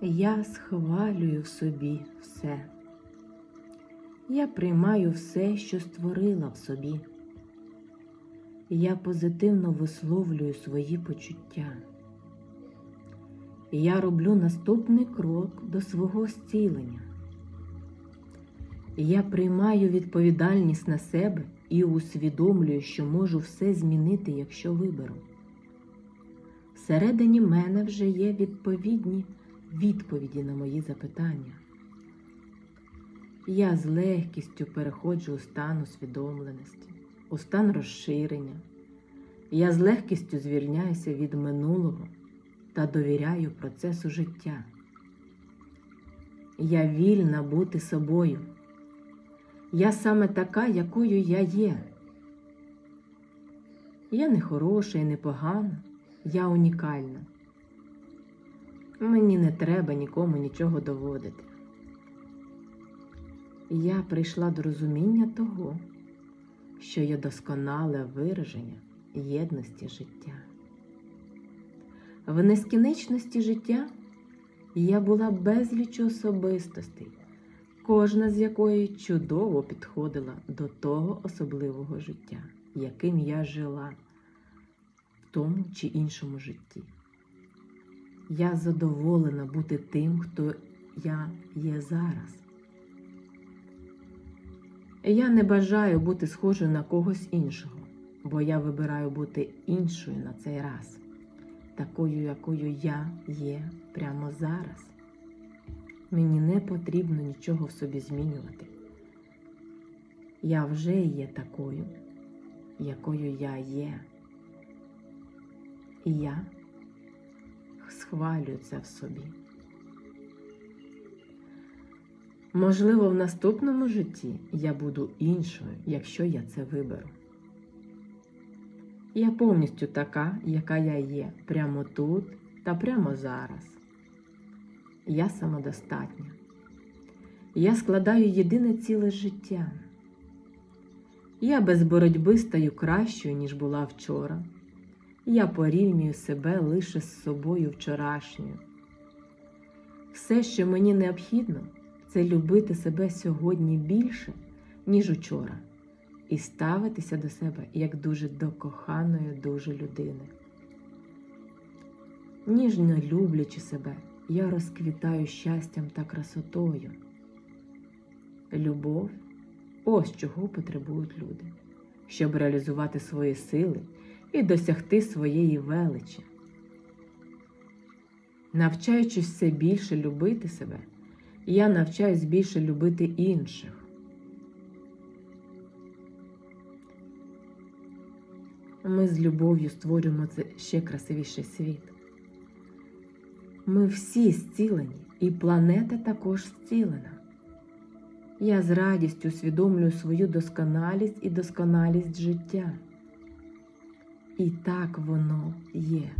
Я схвалюю в собі все. Я приймаю все, що створила в собі. Я позитивно висловлюю свої почуття. Я роблю наступний крок до свого зцілення. Я приймаю відповідальність на себе і усвідомлюю, що можу все змінити, якщо виберу. Всередині мене вже є відповідні відповіді на мої запитання. Я з легкістю переходжу у стан усвідомленості, у стан розширення. Я з легкістю звільняюся від минулого та довіряю процесу життя. Я вільна бути собою. Я саме така, якою я є. Я не хороша і не погана, я унікальна. Мені не треба нікому нічого доводити. Я прийшла до розуміння того, що є досконале вираження єдності життя. В нескінченності життя я була безліч особистостей, кожна з якої чудово підходила до того особливого життя, яким я жила в тому чи іншому житті. Я задоволена бути тим, хто я є зараз. Я не бажаю бути схожою на когось іншого, бо я вибираю бути іншою на цей раз, такою, якою я є прямо зараз. Мені не потрібно нічого в собі змінювати. Я вже є такою, якою я є. І я схвалюю це в собі. Можливо, в наступному житті я буду іншою, якщо я це виберу. Я повністю така, яка я є, прямо тут та прямо зараз. Я самодостатня. Я складаю єдине ціле життя. Я без боротьби стаю кращою, ніж була вчора. Я порівнюю себе лише з собою вчорашньою. Все, що мені необхідно, це любити себе сьогодні більше, ніж учора, і ставитися до себе як дуже до коханої дуже людини. Ніжно люблячи себе, я розквітаю щастям та красотою. Любов ось чого потребують люди, щоб реалізувати свої сили і досягти своєї величі. Навчаючись все більше любити себе, я навчаюсь більше любити інших. Ми з любов'ю створюємо це ще красивіший світ. Ми всі зцілені, і планета також зцілена. Я з радістю усвідомлюю свою досконалість і досконалість життя. І так воно є.